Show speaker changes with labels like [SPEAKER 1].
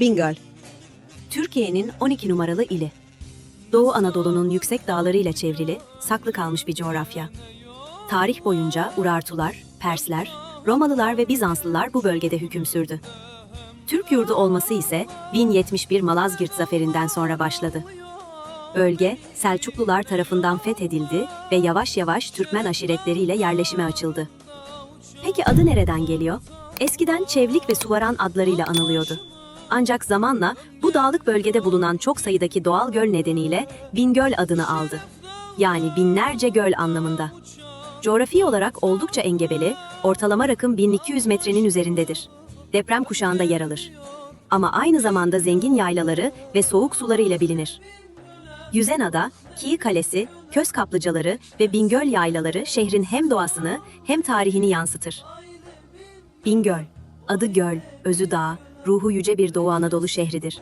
[SPEAKER 1] Bingöl.
[SPEAKER 2] Türkiye'nin 12 numaralı ili. Doğu Anadolu'nun yüksek dağlarıyla çevrili, saklı kalmış bir coğrafya. Tarih boyunca Urartular, Persler, Romalılar ve Bizanslılar bu bölgede hüküm sürdü. Türk yurdu olması ise 1071 Malazgirt zaferinden sonra başladı. Bölge Selçuklular tarafından fethedildi ve yavaş yavaş Türkmen aşiretleriyle yerleşime açıldı. Peki adı nereden geliyor? Eskiden Çevlik ve Suvaran adlarıyla anılıyordu. Ancak zamanla bu dağlık bölgede bulunan çok sayıdaki doğal göl nedeniyle Bingöl adını aldı. Yani binlerce göl anlamında. Coğrafi olarak oldukça engebeli, ortalama rakım 1200 metrenin üzerindedir. Deprem kuşağında yer alır. Ama aynı zamanda zengin yaylaları ve soğuk suları ile bilinir. Yüzenada, Kiyi Kalesi, Köz Kaplıcaları ve Bingöl yaylaları şehrin hem doğasını hem tarihini yansıtır. Bingöl, adı göl, özü dağ, ruhu yüce bir Doğu Anadolu şehridir.